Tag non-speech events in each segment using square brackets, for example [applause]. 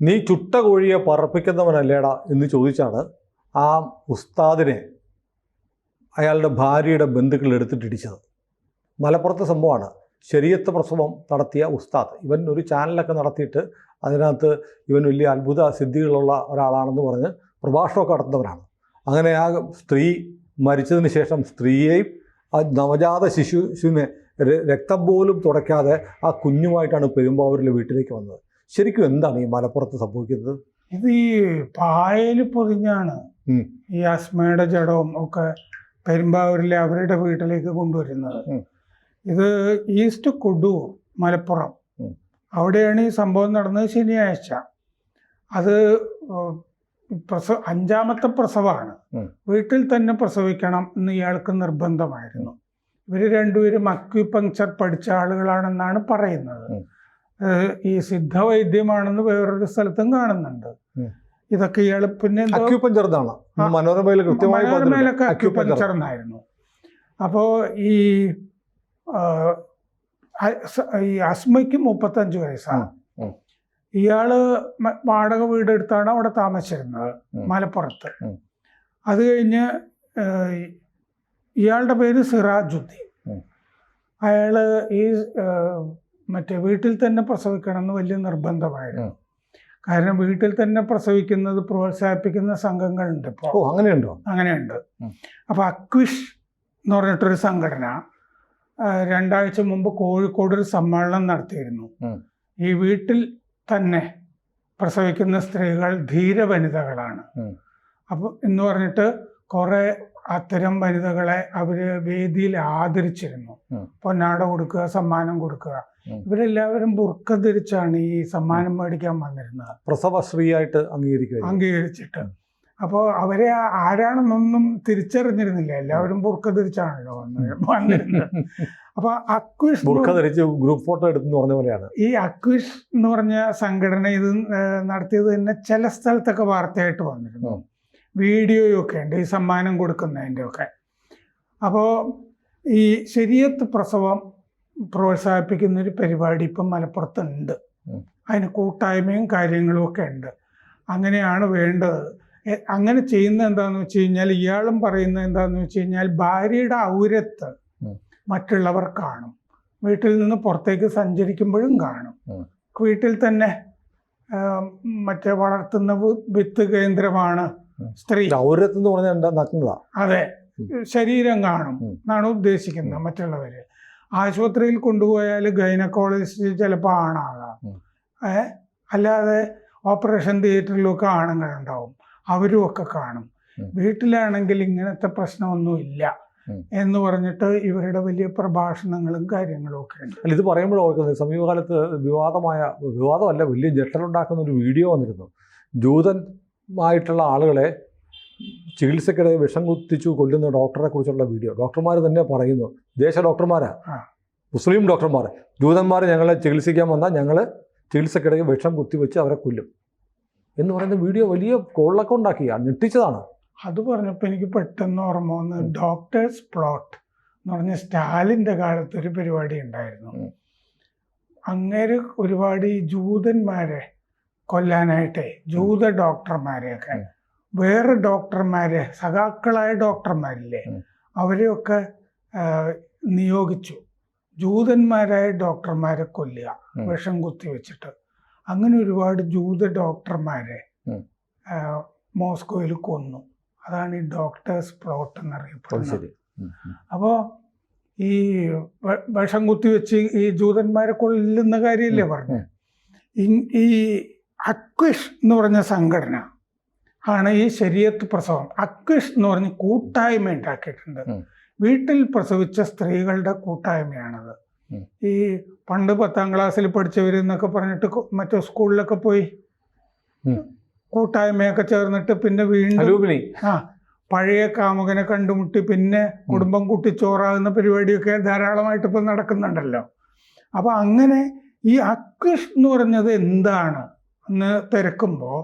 നീ ചുട്ട കോഴിയെ പറപ്പിക്കുന്നവനല്ലേടാ എന്ന് ചോദിച്ചാണ് ആ ഉസ്താദിനെ അയാളുടെ ഭാര്യയുടെ ബന്ധുക്കൾ എടുത്തിട്ടിടിച്ചത്. മലപ്പുറത്തെ സംഭവമാണ്. ശരിയത്ത് പ്രസവം നടത്തിയ ഉസ്താദ്. ഇവൻ ഒരു ചാനലൊക്കെ നടത്തിയിട്ട് അതിനകത്ത് ഇവൻ വലിയ അത്ഭുത സിദ്ധികളുള്ള ഒരാളാണെന്ന് പറഞ്ഞ് പ്രഭാഷണമൊക്കെ നടത്തുന്നവരാണ്. അങ്ങനെ ആ സ്ത്രീ മരിച്ചതിന് ശേഷം സ്ത്രീയെയും ആ നവജാത ശിശുവിനെ രക്തം പോലും തുടയ്ക്കാതെ ആ കുഞ്ഞുമായിട്ടാണ് പെരുമ്പാവൂരിലെ വീട്ടിലേക്ക് വന്നത്. ശരിക്കും എന്താണ് ഈ മലപ്പുറത്ത് സംഭവിക്കുന്നത്? ഇത് ഈ പായൽ പൊതിഞ്ഞാണ് ഈ അസ്മയുടെ ജഡവും ഒക്കെ പെരുമ്പാവൂരിലെ അവരുടെ വീട്ടിലേക്ക് കൊണ്ടുവരുന്നത്. ഇത് ഈസ്റ്റ് കൊടൂർ മലപ്പുറം. അവിടെയാണ് ഈ സംഭവം നടന്നത് ശനിയാഴ്ച. അത് പ്രസവ അഞ്ചാമത്തെ പ്രസവമാണ്. വീട്ടിൽ തന്നെ പ്രസവിക്കണം എന്ന് ഇയാൾക്ക് നിർബന്ധമായിരുന്നു. ഇവർ രണ്ടുപേരും അക്യുപങ്ചർ പഠിച്ച ആളുകളാണെന്നാണ് പറയുന്നത്. ഈ സിദ്ധവൈദ്യമാണെന്ന് വേറൊരു സ്ഥലത്തും കാണുന്നുണ്ട് ഇതൊക്കെ ഇയാൾ പിന്നെ. മനോരമയിൽ മനോരമയിലൊക്കെ. അക്യുപഞ്ചർ എന്നായിരുന്നു അപ്പോൾ ഈ ഈ അസ്മയ്ക്ക് മുപ്പത്തഞ്ച് വയസ്സാണ്. ഇയാൾ വാടക വീടെടുത്താണ് അവിടെ താമസിച്ചിരുന്നത് മലപ്പുറത്ത്. അത് കഴിഞ്ഞ് ഇയാളുടെ പേര് സിറാജുദ്ദീൻ. അയാൾ ഈ മറ്റേ വീട്ടിൽ തന്നെ പ്രസവിക്കണം എന്ന് വലിയ നിർബന്ധമായിരുന്നു. കാരണം വീട്ടിൽ തന്നെ പ്രസവിക്കുന്നത് പ്രോത്സാഹിപ്പിക്കുന്ന സംഘങ്ങളുണ്ട് ഇപ്പോൾ അങ്ങനെയുണ്ടോ? അങ്ങനെയുണ്ട്. അപ്പൊ അപ്പോൾ അക്വിഷ് എന്ന് പറഞ്ഞിട്ടൊരു സംഘടന രണ്ടാഴ്ച മുമ്പ് കോഴിക്കോട് ഒരു സമ്മേളനം നടത്തിയിരുന്നു. ഈ വീട്ടിൽ തന്നെ പ്രസവിക്കുന്ന സ്ത്രീകൾ ധീര വനിതകളാണ് അപ്പൊ അപ്പോൾ എന്ന് പറഞ്ഞിട്ട് കുറേ അത്തരം വനിതകളെ അവർ വേദിയിൽ ആദരിച്ചിരുന്നു. പൊന്നാട കൊടുക്കുക സമ്മാനം കൊടുക്കുക. ഇവരെല്ലാവരും ബുർക്ക ധരിച്ചാണ് ഈ സമ്മാനം മേടിക്കാൻ വന്നിരുന്നത്. പ്രസവശ്രീയായിട്ട് അംഗീകരിക്കുക അംഗീകരിച്ചിട്ട്. അപ്പോൾ അവരെ ആരാണെന്നൊന്നും തിരിച്ചറിഞ്ഞിരുന്നില്ല. എല്ലാവരും ബുർക്ക ധരിച്ചാണല്ലോ അപ്പൊ വന്നിരുന്നത്. അക്വിഷ് ബുർക്ക ധരിച്ച് ഗ്രൂപ്പ് ഫോട്ടോ എടുത്തെന്ന് പറഞ്ഞ പോലെയാണ്. ഈ അക്വിഷ് എന്ന് പറഞ്ഞ സംഘടന ഇത് നടത്തിയത് തന്നെ ചില സ്ഥലത്തൊക്കെ വാർത്തയായിട്ട് വന്നിരുന്നു. ഉം. വീഡിയോയും ഒക്കെ ഉണ്ട് ഈ സമ്മാനം കൊടുക്കുന്നതിന്റെ ഒക്കെ അപ്പോൾ ഈ ശരിയത്ത് പ്രസവം പ്രോത്സാഹിപ്പിക്കുന്ന ഒരു പരിപാടി ഇപ്പം മലപ്പുറത്തുണ്ട്. അതിന് കൂട്ടായ്മയും കാര്യങ്ങളും ഒക്കെ ഉണ്ട് അങ്ങനെയാണ് വേണ്ടത് അങ്ങനെ ചെയ്യുന്ന എന്താണെന്ന് വെച്ച് കഴിഞ്ഞാൽ ഇയാളും പറയുന്നത് എന്താണെന്ന് വെച്ച് കഴിഞ്ഞാൽ ഭാര്യയുടെ ഔരത്ത് മറ്റുള്ളവർ കാണും വീട്ടിൽ നിന്ന് പുറത്തേക്ക് സഞ്ചരിക്കുമ്പോഴും കാണും വീട്ടിൽ തന്നെ മറ്റേ വളർത്തുന്ന വിത്ത് കേന്ദ്രമാണ്. സ്ത്രീ. എന്ന് പറഞ്ഞാൽ എന്താ? നഗ്നത. അതെ. ശരീരം കാണും. എന്നാണ് ഉദ്ദേശിക്കുന്നത് മറ്റുള്ളവര്. ആശുപത്രിയിൽ കൊണ്ടുപോയാൽ ഗൈനക്കോളജിസ്റ്റ് ചിലപ്പോൾ ആണാകാം. അല്ലാതെ ഓപ്പറേഷൻ തിയേറ്ററിലൊക്കെ ആണുങ്ങളുണ്ടാവും. അവരും ഒക്കെ കാണും. വീട്ടിലാണെങ്കിൽ ഇങ്ങനത്തെ പ്രശ്നമൊന്നുമില്ല എന്ന് പറഞ്ഞിട്ട് ഇവരുടെ വലിയ പ്രഭാഷണങ്ങളും കാര്യങ്ങളും ഒക്കെ ഉണ്ട്. അല്ല ഇത് പറയുമ്പോൾ ഓർക്കുന്നത്. സമീപകാലത്ത് വിവാദമായ വിവാദമല്ല വലിയ ജട്ടലുണ്ടാക്കുന്ന ഒരു വീഡിയോ വന്നിരുന്നു. ജൂതമായിട്ടുള്ള ആളുകളെ ചികിത്സക്കിടെ വിഷം കുത്തിച്ചു കൊല്ലുന്ന ഡോക്ടറെ കുറിച്ചുള്ള വീഡിയോ. ഡോക്ടർമാർ തന്നെ പറയുന്നു. ദേശ ഡോക്ടർമാരാ. മുസ്ലിം ഡോക്ടർമാർ ജൂതന്മാർ ഞങ്ങളെ ചികിത്സിക്കാൻ വന്നാൽ ഞങ്ങൾ ചികിത്സക്കിടയിൽ വിഷം കുത്തിവെച്ച് അവരെ കൊല്ലും. എന്ന് പറയുന്ന വീഡിയോ വലിയ കോളിലൊക്കെ ഉണ്ടാക്കി. ഞെട്ടിച്ചതാണ്. അത് പറഞ്ഞപ്പോൾ എനിക്ക് പെട്ടെന്ന് ഓർമ്മ വന്ന് ഡോക്ടേഴ്സ് പ്ലോട്ട് എന്ന് പറഞ്ഞ സ്റ്റാലിന്റെ കാലത്ത് ഒരു പരിപാടി ഉണ്ടായിരുന്നു. അങ്ങേര് ഒരുപാട് ഈ ജൂതന്മാരെ കൊല്ലാനായിട്ടേ ജൂത ഡോക്ടർമാരെയൊക്കെ വേറെ ഡോക്ടർമാരെ സഖാക്കളായ ഡോക്ടർമാരില്ലേ. അവരെയൊക്കെ നിയോഗിച്ചു. ജൂതന്മാരായ ഡോക്ടർമാരെ കൊല്ലുക വിഷം കുത്തി വെച്ചിട്ട്. അങ്ങനെ ഒരുപാട് ജൂത ഡോക്ടർമാരെ. മോസ്കോയിൽ കൊന്നു. അതാണ് ഈ ഡോക്ടേഴ്സ് പ്ലോട്ട് എന്നറിയപ്പെടുന്നത്. അപ്പോൾ ഈ വിഷം കുത്തി വെച്ച് ഈ ജൂതന്മാരെ കൊല്ലുന്ന കാര്യമല്ലേ പറഞ്ഞു ഈ അക്വിഷ് എന്ന് പറഞ്ഞ സംഘടന ആണ് ഈ ശരീരത്ത് പ്രസവം. അക്വിഷ് എന്ന് പറഞ്ഞ് കൂട്ടായ്മ ഉണ്ടാക്കിയിട്ടുണ്ട്. വീട്ടിൽ പ്രസവിച്ച സ്ത്രീകളുടെ കൂട്ടായ്മയാണത്. ഈ പണ്ട് പത്താം ക്ലാസ്സിൽ പഠിച്ചവരെന്നൊക്കെ പറഞ്ഞിട്ട് മറ്റു സ്കൂളിലൊക്കെ പോയി. കൂട്ടായ്മയൊക്കെ ചേർന്നിട്ട് പിന്നെ വീണ്ടും ആ പഴയ കാമുകനെ കണ്ടുമുട്ടി പിന്നെ കുടുംബം കൂട്ടി ചോറാകുന്ന പരിപാടിയൊക്കെ ധാരാളമായിട്ട് ഇപ്പം നടക്കുന്നുണ്ടല്ലോ. അപ്പോൾ അങ്ങനെ ഈ അക്വിഷ് എന്ന് പറഞ്ഞത് എന്താണ്? എന്ന് തിരക്കുമ്പോൾ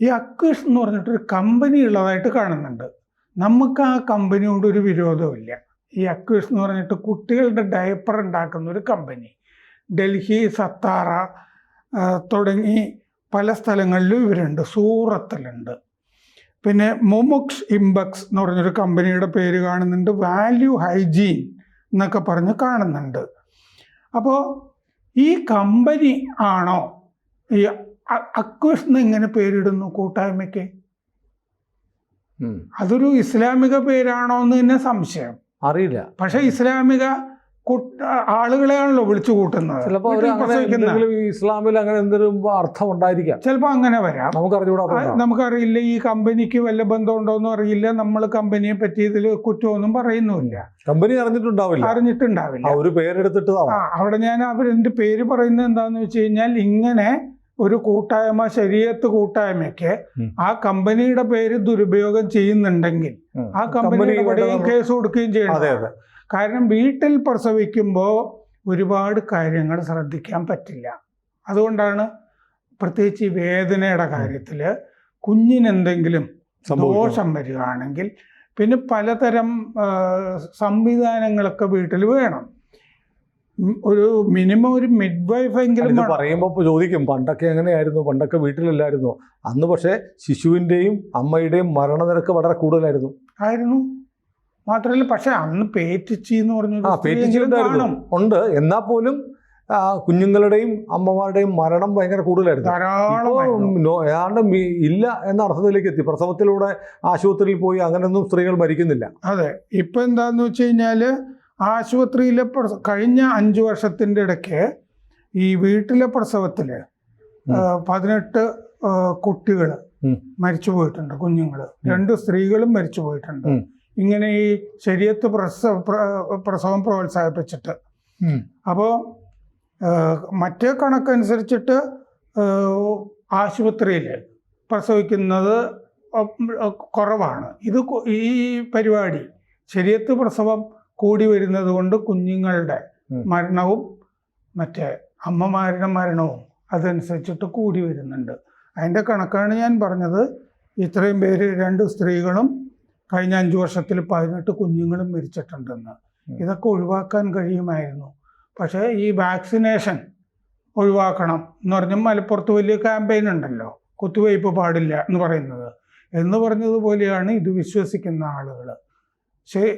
ഈ അക്വിഷ് എന്ന് പറഞ്ഞിട്ടൊരു കമ്പനി ഉള്ളതായിട്ട് കാണുന്നുണ്ട്. നമുക്ക് ആ കമ്പനിയോട് ഒരു വിരോധമില്ല ഈ അക്വിഷ് എന്ന് പറഞ്ഞിട്ട് കുട്ടികളുടെ ഡയപ്പർ ഉണ്ടാക്കുന്ന ഒരു കമ്പനി ഡൽഹി സത്താറ തുടങ്ങി പല സ്ഥലങ്ങളിലും ഇവരുണ്ട്. സൂറത്തിലുണ്ട്. പിന്നെ മൊമുക്സ് ഇംബക്സ് എന്ന് പറഞ്ഞൊരു കമ്പനിയുടെ പേര് കാണുന്നുണ്ട്. വാല്യൂ ഹൈജീൻ എന്നൊക്കെ പറഞ്ഞ് കാണുന്നുണ്ട്. അപ്പോൾ ഈ കമ്പനി ആണോ ഈ അക്വസ് എന്ന് ഇങ്ങനെ പേരിടുന്നു കൂട്ടായ്മയ്ക്ക്. അതൊരു ഇസ്ലാമിക പേരാണോ എന്ന് തന്നെ സംശയം. അറിയില്ല. പക്ഷെ ഇസ്ലാമിക ആളുകളെയാണല്ലോ വിളിച്ചു കൂട്ടുന്നത്. ചിലപ്പോൾ ഇസ്ലാമിൽ അങ്ങനെ എന്തെങ്കിലും അർത്ഥം ഉണ്ടായിരിക്കാം. ചിലപ്പോൾ അങ്ങനെ വരാം. നമുക്കറിയില്ല ഈ കമ്പനിക്ക് വല്ല ബന്ധമുണ്ടോന്നും അറിയില്ല. നമ്മൾ കമ്പനിയെ പറ്റി ഇതിൽ കുറ്റമൊന്നും പറയുന്നുമില്ല. കമ്പനി അറിഞ്ഞിട്ടുണ്ടാവില്ല. അറിഞ്ഞിട്ടുണ്ടാവില്ല. ഒരു പേരെടുത്തിട്ട് അവിടെ ഞാൻ അവരെന്റെ പേര് പറയുന്നത് എന്താന്ന് വെച്ച് കഴിഞ്ഞാൽ ഇങ്ങനെ ഒരു കൂട്ടായ്മ ശരീരത്ത് കൂട്ടായ്മയ്ക്ക് ആ കമ്പനിയുടെ പേര് ദുരുപയോഗം ചെയ്യുന്നുണ്ടെങ്കിൽ ആ കമ്പനിയുടെ പടിയും കേസ് കൊടുക്കുകയും ചെയ്യണം. കാരണം വീട്ടിൽ പ്രസവിക്കുമ്പോൾ ഒരുപാട് കാര്യങ്ങൾ ശ്രദ്ധിക്കാൻ പറ്റില്ല. അതുകൊണ്ടാണ് പ്രത്യേകിച്ച് ഈ വേദനയുടെ കാര്യത്തിൽ കുഞ്ഞിനെന്തെങ്കിലും. ദോഷം വരികയാണെങ്കിൽ പിന്നെ പലതരം സംവിധാനങ്ങളൊക്കെ വീട്ടിൽ വേണം. ഒരു മിനിമം ഒരു മിഡ് വൈഫ് എങ്കിലും. പറയുമ്പോൾ ചോദിക്കും പണ്ടൊക്കെ എങ്ങനെയായിരുന്നു? പണ്ടൊക്കെ വീട്ടിലില്ലായിരുന്നു? അന്ന് പക്ഷേ ശിശുവിന്റെയും അമ്മയുടെയും മരണനിരക്ക് വളരെ കൂടുതലായിരുന്നു. ആയിരുന്നു. മാത്രമല്ല പക്ഷെ അന്ന് പേറ്റിച്ചി എന്ന് പറഞ്ഞു ഉണ്ട്. എന്നാൽ പോലും കുഞ്ഞുങ്ങളുടെയും അമ്മമാരുടെയും മരണം ഭയങ്കര കൂടുതലായിരുന്നു. ഏതാണ്ട് ഇല്ല എന്ന അർത്ഥത്തിലേക്ക് എത്തി. പ്രസവത്തിലൂടെ ആശുപത്രിയിൽ പോയി അങ്ങനെയൊന്നും സ്ത്രീകൾ മരിക്കുന്നില്ല. അതെ. ഇപ്പൊ എന്താന്ന് വെച്ച് കഴിഞ്ഞാൽ ആശുപത്രിയിലെ കഴിഞ്ഞ അഞ്ച് വർഷത്തിന്റെ ഇടയ്ക്ക് ഈ വീട്ടിലെ പ്രസവത്തിൽ. പതിനെട്ട് കുട്ടികൾ. മരിച്ചു പോയിട്ടുണ്ട് കുഞ്ഞുങ്ങൾ രണ്ട് സ്ത്രീകളും മരിച്ചു പോയിട്ടുണ്ട്. ഇങ്ങനെ ഈ ശരീരത്ത് പ്രസവ പ്രസവം പ്രോത്സാഹിപ്പിച്ചിട്ട്. അപ്പോൾ മറ്റേ കണക്കനുസരിച്ചിട്ട് ആശുപത്രിയിൽ പ്രസവിക്കുന്നത് കുറവാണ്. ഇത് ഈ പരിപാടി ശരീരത്ത് പ്രസവം കൂടി വരുന്നത് കൊണ്ട് കുഞ്ഞുങ്ങളുടെ മരണവും മറ്റേ അമ്മമാരുടെ മരണവും അതനുസരിച്ചിട്ട് കൂടി വരുന്നുണ്ട്. അതിന്റെ കണക്കാണ് ഞാൻ പറഞ്ഞത്. ഇത്രയും പേര് രണ്ട് സ്ത്രീകളും കഴിഞ്ഞ അഞ്ച് വർഷത്തിൽ പതിനെട്ട് കുഞ്ഞുങ്ങളും മരിച്ചിട്ടുണ്ടെന്ന്. ഇതൊക്കെ ഒഴിവാക്കാൻ കഴിയുമായിരുന്നു. പക്ഷേ ഈ വാക്സിനേഷൻ ഒഴിവാക്കണം എന്ന് പറഞ്ഞാൽ മലപ്പുറത്ത് വലിയ ക്യാമ്പയിൻ ഉണ്ടല്ലോ. കുത്തിവയ്പ്പ് പാടില്ല എന്ന് പറയുന്നത്. എന്ന് പറഞ്ഞതുപോലെയാണ് ഇത് വിശ്വസിക്കുന്ന ആളുകൾ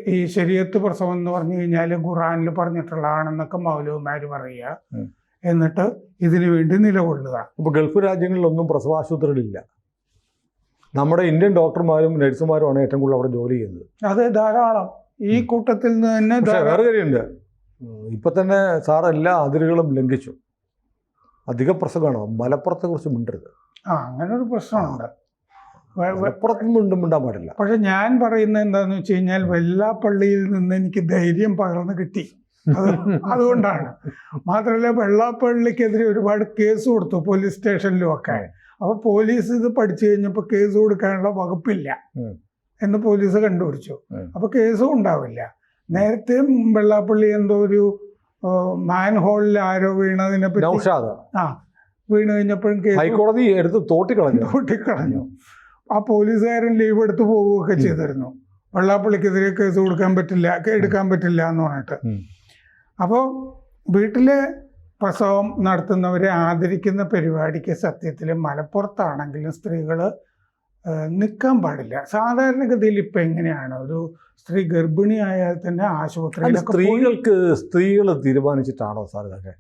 ഈ ശരീരത്ത് പ്രസവം എന്ന് പറഞ്ഞു കഴിഞ്ഞാൽ ഖുറാനിൽ പറഞ്ഞിട്ടുള്ളതാണെന്നൊക്കെ മൗലവിമാർ പറയുക. എന്നിട്ട് ഇതിനു വേണ്ടി നിലകൊള്ളുക. ഇപ്പോൾ ഗൾഫ് രാജ്യങ്ങളിലൊന്നും പ്രസവാശുപത്രികളില്ല. നമ്മുടെ ഇന്ത്യൻ ഡോക്ടർമാരും നഴ്സുമാരുമാണ് ഏറ്റവും കൂടുതൽ അവിടെ ജോലി ചെയ്യുന്നത്. അത് ധാരാളം. ഈ. കൂട്ടത്തിൽ നിന്ന് തന്നെ വേറെ കാര്യമുണ്ട്. ഇപ്പൊ തന്നെ സാർ എല്ലാ അതിരുകളും ലംഘിച്ചു. അധിക പ്രസംഗമാണോ മലപ്പുറത്തെ കുറിച്ച് മിണ്ടരുത്. ആ അങ്ങനെ ഒരു പ്രശ്നമുണ്ട്. മലപ്പുറത്തും മിണ്ടും പാടില്ല. പക്ഷെ ഞാൻ പറയുന്നത് എന്താന്ന് വെച്ച് കഴിഞ്ഞാൽ പള്ളിയിൽ നിന്ന് എനിക്ക് ധൈര്യം പകർന്നു കിട്ടി. അത് [laughs] അതുകൊണ്ടാണ്. മാത്രമല്ല വെള്ളാപ്പള്ളിക്കെതിരെ ഒരുപാട് കേസ് കൊടുത്തു പോലീസ് സ്റ്റേഷനിലും ഒക്കെ. അപ്പോൾ പോലീസ് ഇത് പഠിച്ചു കഴിഞ്ഞപ്പോൾ കേസ് കൊടുക്കാനുള്ള വകുപ്പില്ല. എന്ന് പോലീസ് കണ്ടുപിടിച്ചു. അപ്പൊ അപ്പോൾ കേസും ഉണ്ടാവില്ല. നേരത്തെ വെള്ളാപ്പള്ളി എന്തോ ഒരു മാൻ ഹോളിൽ ആരോ വീണതിനെ പറ്റി ആ വീണ് കഴിഞ്ഞപ്പോഴും കേസ് ഹൈക്കോടതി എടുത്ത് തോട്ടിക്കളഞ്ഞു. കൂട്ടിക്കളഞ്ഞു ആ പോലീസുകാരൻ ലീവ് എടുത്ത് പോവുകയൊക്കെ ചെയ്തിരുന്നു. വെള്ളാപ്പള്ളിക്കെതിരെ കേസ് കൊടുക്കാൻ പറ്റില്ല എടുക്കാൻ പറ്റില്ല എന്ന് പറഞ്ഞിട്ട്. അപ്പോൾ വീട്ടിലെ പ്രസവം നടത്തുന്നവരെ ആദരിക്കുന്ന പരിപാടിക്ക് സത്യത്തിൽ മലപ്പുറത്താണെങ്കിലും സ്ത്രീകൾ നിൽക്കാൻ പാടില്ല. സാധാരണഗതിയിൽ ഇപ്പം എങ്ങനെയാണ്? ഒരു സ്ത്രീ ഗർഭിണിയായാൽ തന്നെ ആശുപത്രി സ്ത്രീകൾക്ക് സ്ത്രീകൾ തീരുമാനിച്ചിട്ടാണോ സാർ ഇതൊക്കെ?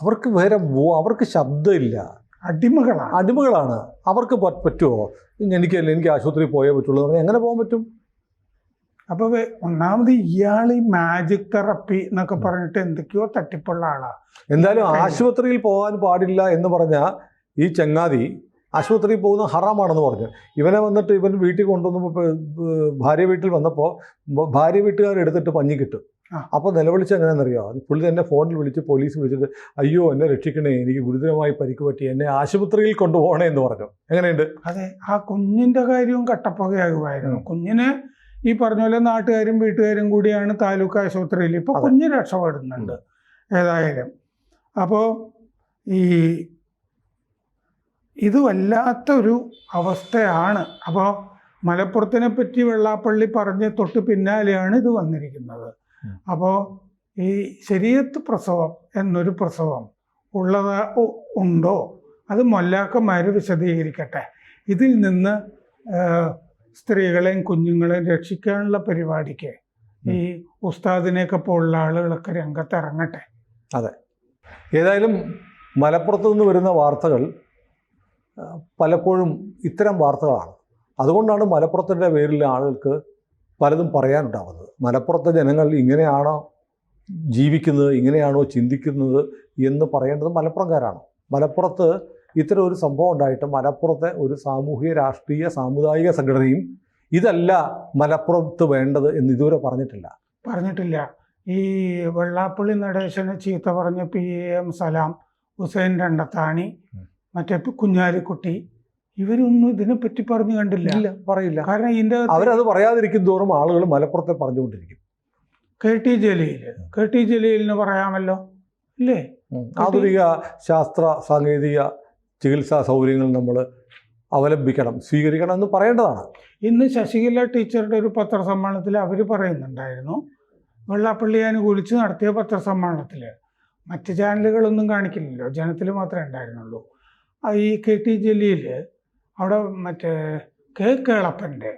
അവർക്ക് വേറെ അവർക്ക് ശബ്ദമില്ല. അടിമകളാണ്. അടിമകളാണ്. അവർക്ക് പറ്റുമോ എനിക്കല്ല എനിക്ക് ആശുപത്രിയിൽ പോയേ പറ്റുള്ളൂ എങ്ങനെ പോകാൻ പറ്റും? അപ്പോൾ ഒന്നാമത് ഇയാൾ ഈ മാജിക് തെറപ്പി എന്നൊക്കെ പറഞ്ഞിട്ട് എന്തൊക്കെയോ തട്ടിപ്പുള്ള ആളാണ് എന്തായാലും ആശുപത്രിയിൽ പോകാൻ പാടില്ല എന്ന് പറഞ്ഞാൽ ഈ ചങ്ങാതി ആശുപത്രിയിൽ പോകുന്ന ഹറാമാണെന്ന് പറഞ്ഞു. ഇവനെ വന്നിട്ട് ഇവൻ വീട്ടിൽ കൊണ്ടുവന്നപ്പോൾ ഭാര്യ വീട്ടിൽ വന്നപ്പോൾ ഭാര്യ വീട്ടുകാരെടുത്തിട്ട് പഞ്ഞി കിട്ടും. അപ്പോൾ നിലവിളിച്ച് എങ്ങനെയാണെന്നറിയോ? പുള്ളി തന്നെ ഫോണിൽ വിളിച്ച് പോലീസ് വിളിച്ചിട്ട് അയ്യോ എന്നെ രക്ഷിക്കണേ എനിക്ക് ഗുരുതരമായി പരിക്ക് പറ്റി എന്നെ ആശുപത്രിയിൽ കൊണ്ടുപോകണേ എന്ന് പറഞ്ഞു. എങ്ങനെയുണ്ട്? അതെ. ആ കുഞ്ഞിന്റെ കാര്യവും കട്ടപ്പകയാകുമായിരുന്നു. കുഞ്ഞിന് ഈ പറഞ്ഞ പോലെ നാട്ടുകാരും വീട്ടുകാരും കൂടിയാണ് താലൂക്ക് ആശുപത്രിയിൽ. ഇപ്പൊ അതെ. കുഞ്ഞ് രക്ഷപ്പെടുന്നുണ്ട്. ഏതായാലും. അപ്പോൾ ഈ ഇത് വല്ലാത്തൊരു അവസ്ഥയാണ്. അപ്പോൾ മലപ്പുറത്തിനെ പറ്റി വെള്ളാപ്പള്ളി പറഞ്ഞ് തൊട്ട് പിന്നാലെയാണ് ഇത് വന്നിരിക്കുന്നത്. അപ്പോൾ ഈ ശരീരത്ത് പ്രസവം എന്നൊരു പ്രസവം ഉള്ളത് ഉണ്ടോ? അത് മൊല്ലാക്കന്മാർ വിശദീകരിക്കട്ടെ. ഇതിൽ നിന്ന് സ്ത്രീകളെയും കുഞ്ഞുങ്ങളെയും രക്ഷിക്കാനുള്ള പരിപാടിക്ക് ഈ ഉസ്താദിനെയൊക്കെ പോലുള്ള ആളുകളൊക്കെ രംഗത്തിറങ്ങട്ടെ. അതെ. ഏതായാലും മലപ്പുറത്ത് നിന്ന് വരുന്ന വാർത്തകൾ പലപ്പോഴും ഇത്തരം വാർത്തകളാണ്. അതുകൊണ്ടാണ് മലപ്പുറത്തിന്റെ പേരിൽ ആളുകൾക്ക് പലതും പറയാനുണ്ടാവുന്നത്. മലപ്പുറത്തെ ജനങ്ങൾ ഇങ്ങനെയാണോ ജീവിക്കുന്നത് ഇങ്ങനെയാണോ ചിന്തിക്കുന്നത് എന്ന് പറയേണ്ടത് മലപ്പുറംകാരാണ്. മലപ്പുറത്ത് ഇത്തരം ഒരു സംഭവം ഉണ്ടായിട്ട് മലപ്പുറത്തെ ഒരു സാമൂഹിക രാഷ്ട്രീയ സാമുദായിക സംഘടനയും ഇതല്ല മലപ്പുറത്ത് വേണ്ടത് എന്ന് ഇതുവരെ പറഞ്ഞിട്ടില്ല. പറഞ്ഞിട്ടില്ല. ഈ വെള്ളാപ്പള്ളി നടേശനെ ചീത്ത പറഞ്ഞ പി എം സലാം ഹുസൈൻ രണ്ടത്താണി മറ്റേ കുഞ്ഞാലിക്കുട്ടി ഇവരൊന്നും ഇതിനെപ്പറ്റി പറഞ്ഞു കണ്ടില്ല. ഇല്ല. പറയില്ല. കാരണം ഇതിന്റെ അവരത് പറയാതിരിക്കും തോറും ആളുകൾ മലപ്പുറത്തെ പറഞ്ഞുകൊണ്ടിരിക്കും. K T Jaleel K T ജലീലിന് പറയാമല്ലോ? ഇല്ലേ? ആധുനിക ശാസ്ത്ര സാങ്കേതിക ചികിത്സാ സൗകര്യങ്ങൾ നമ്മൾ അവലംബിക്കണം സ്വീകരിക്കണം എന്ന് പറയേണ്ടതാണ്. ഇന്ന് ശശികല ടീച്ചറുടെ ഒരു പത്രസമ്മേളനത്തിൽ അവർ പറയുന്നുണ്ടായിരുന്നു. വെള്ളാപ്പള്ളി അനുകൂലിച്ച് നടത്തിയ പത്രസമ്മേളനത്തിൽ മറ്റ് ചാനലുകളൊന്നും കാണിക്കില്ലല്ലോ. ജനത്തിൽ മാത്രമേ ഉണ്ടായിരുന്നുള്ളൂ. ഈ കെ ടി ജലീൽ അവിടെ മറ്റേ കെ കേളപ്പന്റെ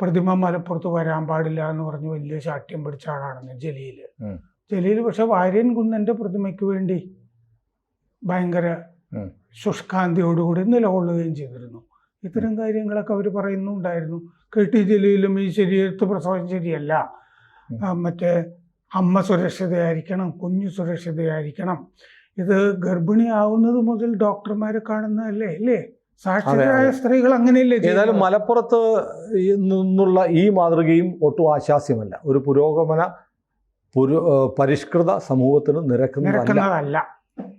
പ്രതിമ മലപ്പുറത്ത് വരാൻ പാടില്ല എന്ന് പറഞ്ഞ് വലിയ ശാഠ്യം പിടിച്ച ആളാണെന്ന് ജലീൽ. ജലീൽ പക്ഷെ വാര്യൻ കുന്നന്റെ പ്രതിമയ്ക്ക് വേണ്ടി ഭയങ്കര. ശുഷ്കാന്തിയോടുകൂടി നിലകൊള്ളുകയും ചെയ്തിരുന്നു ഇത്തരം കാര്യങ്ങളൊക്കെ അവർ പറയുന്നുണ്ടായിരുന്നു കെ ടി ജലീലും ഈ ശരീരത്ത് പ്രസവം ശരിയല്ല. മറ്റേ അമ്മ സുരക്ഷിതയായിരിക്കണം കുഞ്ഞ് സുരക്ഷിതയായിരിക്കണം ഇത് ഗർഭിണിയാവുന്നത് മുതൽ ഡോക്ടർമാരെ കാണുന്നതല്ലേ അല്ലേ സാക്ഷരരായ സ്ത്രീകൾ അങ്ങനെയല്ലേ ഏതായാലും മലപ്പുറത്ത് നിന്നുള്ള ഈ മാതൃകയും ഒട്ടും ആശാസ്യമല്ല ഒരു പുരോഗമന പുരു പരിഷ്കൃത സമൂഹത്തിന് നിരക്കുന്നതല്ല.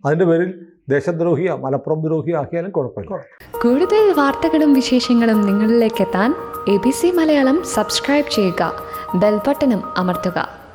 അതിന്റെ പേരിൽ ദേശദ്രോഹിയ മലപ്പുറം ദ്രോഹിയ ആക്കിയാലും കുഴപ്പമില്ല. കൂടുതൽ വാർത്തകളും വിശേഷങ്ങളും നിങ്ങളിലേക്ക് എത്താൻ A B C Malayalam subscribe ചെയ്യുക. ബെൽബട്ടനും അമർത്തുക.